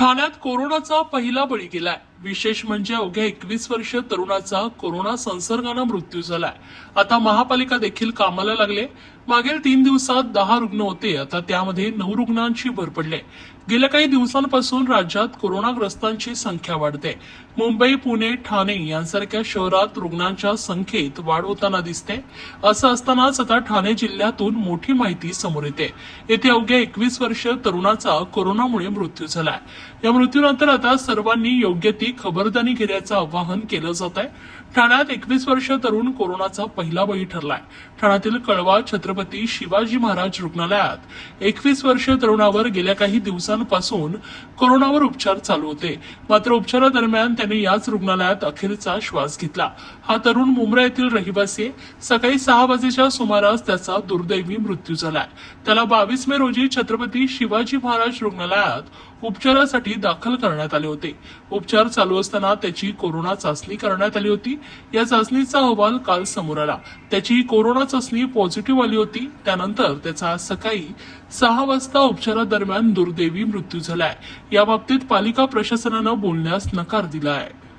ठाण्यात कोरोनाचा पहिला बळी गेलाय. विशेष म्हणजे अवघ्या एकवीस वर्ष तरुणाचा कोरोना संसर्गानं मृत्यू झालाय. आता महापालिका देखील कामाला लागले. मागील तीन दिवसात दहा रुग्ण होते. आता त्यामध्ये नऊ रुग्णांची भर पडले. गेल्या काही दिवसांपासून राज्यात कोरोनाग्रस्तांची संख्या वाढते. मुंबई पुणे ठाणे यांसारख्या शहरात रुग्णांच्या संख्येत वाढ होताना दिसते. असं असतानाच आता ठाणे जिल्ह्यातून मोठी माहिती समोर येते. येथे अवघ्या एकवीस वर्ष तरुणाचा कोरोनामुळे मृत्यू झालाय. या मृत्यूनंतर आता सर्वांनी योग्य ती खबरदारी घेण्याचं आवाहन केलं जात आहे. ठाण्यात एकवीस वर्ष तरुण कोरोनाचा पहिला बळी ठरलाय. ठाण्यातील कळवा छत्रपती शिवाजी महाराज रुग्णालयात एकवीस वर्ष तरुणावर गेल्या काही दिवसांपासून कोरोनावर उपचार चालू होते. मात्र उपचारादरम्यान त्याने याच रुग्णालयात अखेरचा श्वास घेतला. हा तरुण मुंब्रा येथील रहिवासी सकाळी सहा वाजेच्या सुमारास त्याचा दुर्दैवी मृत्यू झालाय. त्याला बावीस मे रोजी छत्रपती शिवाजी महाराज रुग्णालयात उपचारासाठी दाखल करण्यात आले होते. उपचार चालू असताना त्याची कोरोना चाचणी करण्यात आली होती. या चाचणीचा अहवाल काल समोर आला. त्याची कोरोना चाचणी पॉझिटिव्ह आली होती. त्यानंतर त्याचा सकाळी सहा वाजता उपचारादरम्यान दुर्दैवी मृत्यू झालाय. याबाबतीत पालिका प्रशासनानं बोलण्यास नकार दिला आहे.